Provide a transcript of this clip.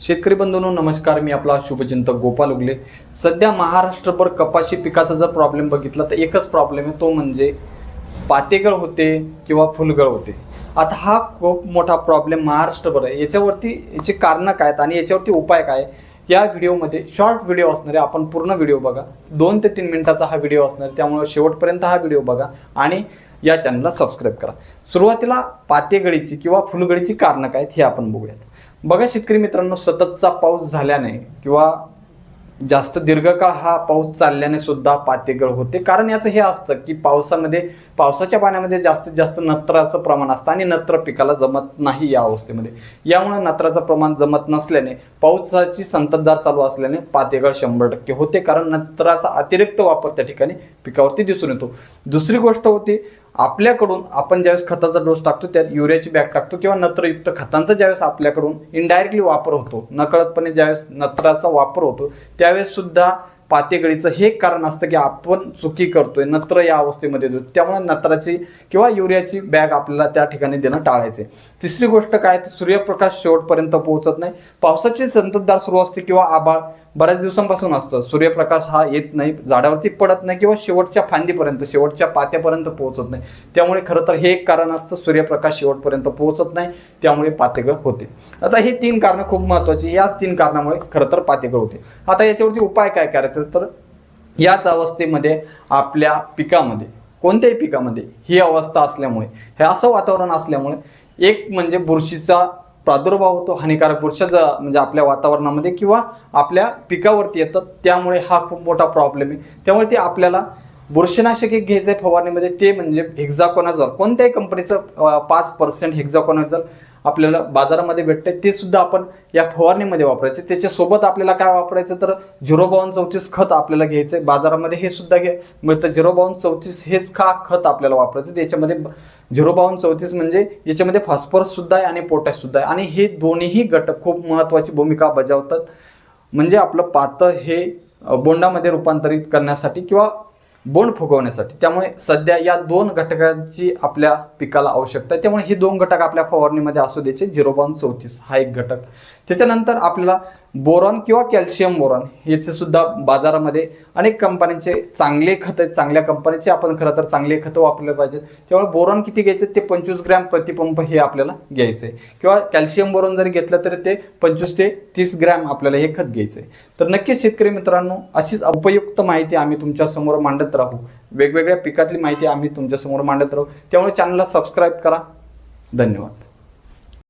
शेतकरी बंधूंनो नमस्कार. मी आपला शुभचिंतक गोपाल उगले. सध्या महाराष्ट्रभर कपाशी पिकाचा जर प्रॉब्लेम बघितला तर एकच प्रॉब्लेम आहे तो म्हणजे पातेगळ होते किंवा फुलगळ होते. आता हा खूप मोठा प्रॉब्लेम महाराष्ट्रभर आहे. याच्यावरती याची कारणं काय आहेत आणि याच्यावरती उपाय काय आहे? या व्हिडिओमध्ये शॉर्ट व्हिडिओ असणार आहे आपण पूर्ण व्हिडिओ बघा. दोन ते तीन मिनिटाचा हा व्हिडिओ असणार आहे त्यामुळे शेवटपर्यंत हा व्हिडिओ बघा आणि या चॅनलला सबस्क्राईब करा. सुरुवातीला पातेगळीची किंवा फुलगळीची कारणं काय आहेत हे आपण बघूयात. बघा शेतकरी मित्रांनो सततचा पाऊस झाल्याने किंवा जास्त दीर्घकाळ हा पाऊस चालल्याने सुद्धा पातेगळ होते. कारण याचं हे असतं की पावसामध्ये पावसाच्या पाण्यामध्ये जास्तीत जास्त नत्राचं प्रमाण असतं आणि नत्र पिकाला जमत नाही या अवस्थेमध्ये. यामुळे नत्राचं प्रमाण जमत नसल्याने पावसाची संततधार चालू असल्याने पातेगळ शंभर टक्के होते. कारण नत्राचा अतिरिक्त वापर त्या ठिकाणी पिकावरती दिसून येतो. दुसरी गोष्ट होती आपल्याकडून आपण ज्यावेळेस खताचा डोस टाकतो त्यात युरियाची बॅग टाकतो किंवा नत्रयुक्त खतांचा ज्यावेळेस आपल्याकडून इनडायरेक्टली वापर होतो नकळतपणे ज्यावेळेस नत्राचा वापर होतो त्यावेळेस सुद्धा पातेगळीचं हे एक कारण असतं की आपण चुकी करतोय नत्र या अवस्थेमध्ये देतो त्यामुळे नत्राची किंवा युरियाची बॅग आपल्याला त्या ठिकाणी देणं टाळायचे तिसरी गोष्ट काय तर सूर्यप्रकाश शेवटपर्यंत पोहोचत नाही. पावसाची संततधार सुरू असते किंवा आभाळ बऱ्याच दिवसांपासून असतं. सूर्यप्रकाश हा येत नाही झाडावरती पडत नाही किंवा शेवटच्या फांदीपर्यंत शेवटच्या पात्यापर्यंत पोहोचत नाही. त्यामुळे खरं तर हे एक कारण असतं सूर्यप्रकाश शेवटपर्यंत पोहोचत नाही त्यामुळे पातेगळ होते. आता हे तीन कारणं खूप महत्वाची याच तीन कारणामुळे खरं तर पातेगळ होते. आता याच्यावरती उपाय काय करायचं? तर याच अवस्थेमध्ये आपल्या पिकामध्ये कोणत्याही पिकामध्ये ही अवस्था असल्यामुळे हे असं वातावरण असल्यामुळे एक म्हणजे बुरशीचा प्रादुर्भाव होतो हानिकारक बुरशाचा म्हणजे आपल्या वातावरणामध्ये किंवा आपल्या पिकावरती येतात त्यामुळे हा खूप मोठा प्रॉब्लेम आहे. त्यामुळे ते आपल्याला बुरशीनाशक एक घ्यायचं आहे फवारणीमध्ये ते म्हणजे हेक्झाकोनाझॉल कोणत्याही कंपनीचं पाच पर्सेंट हेक्झाकोनाझॉल आपल्याला बाजारामध्ये भेटतं ते सुद्धा आपण या फवारणीमध्ये वापरायचे. त्याच्यासोबत आपल्याला काय वापरायचं तर झिरो बावन्न चौतीस खत आपल्याला घ्यायचं आहे बाजारामध्ये हे सुद्धा घे मिळतं झिरो बावन्न चौतीस हेच का खत आपल्याला वापरायचं? त्याच्यामध्ये झिरो बावन्न चौतीस म्हणजे याच्यामध्ये फॉस्फरससुद्धा आहे आणि पोटॅशसुद्धा आहे. आणि हे दोन्हीही घटक खूप महत्त्वाची भूमिका बजावतात. म्हणजे आपलं पातळ हे बोंडामध्ये रूपांतरित करण्यासाठी किंवा बोंड फुगवण्यासाठी. त्यामुळे सध्या या दोन घटकांची आपल्या पिकाला आवश्यकता आहे. त्यामुळे हे दोन घटक आपल्या फवारणीमध्ये असू द्यायचे. झिरो बावन चौतीस हा एक घटक. त्याच्यानंतर आपल्याला बोरॉन किंवा कॅल्शियम बोरॉन याचे सुद्धा बाजारामध्ये अनेक कंपन्यांचे चांगले खत आहेत. चांगल्या कंपनीचे आपण खरं तर चांगले खतं वापरले पाहिजेत. त्यामुळे बोरॉन किती घ्यायचे? ते पंचवीस ग्रॅम प्रतिपंप हे आपल्याला घ्यायचं. आहे किंवा कॅल्शियम बोरॉन जरी घेतलं तर ते पंचवीस ते तीस ग्रॅम आपल्याला हे खत घ्यायचं. आहे तर नक्कीच शेतकरी मित्रांनो अशीच उपयुक्त माहिती आम्ही तुमच्यासमोर मांडत राहू. वेगवेगळ्या पिकातली माहिती आम्ही तुमच्यासमोर मांडत राहू. त्यामुळे चॅनलला सबस्क्राईब करा. धन्यवाद.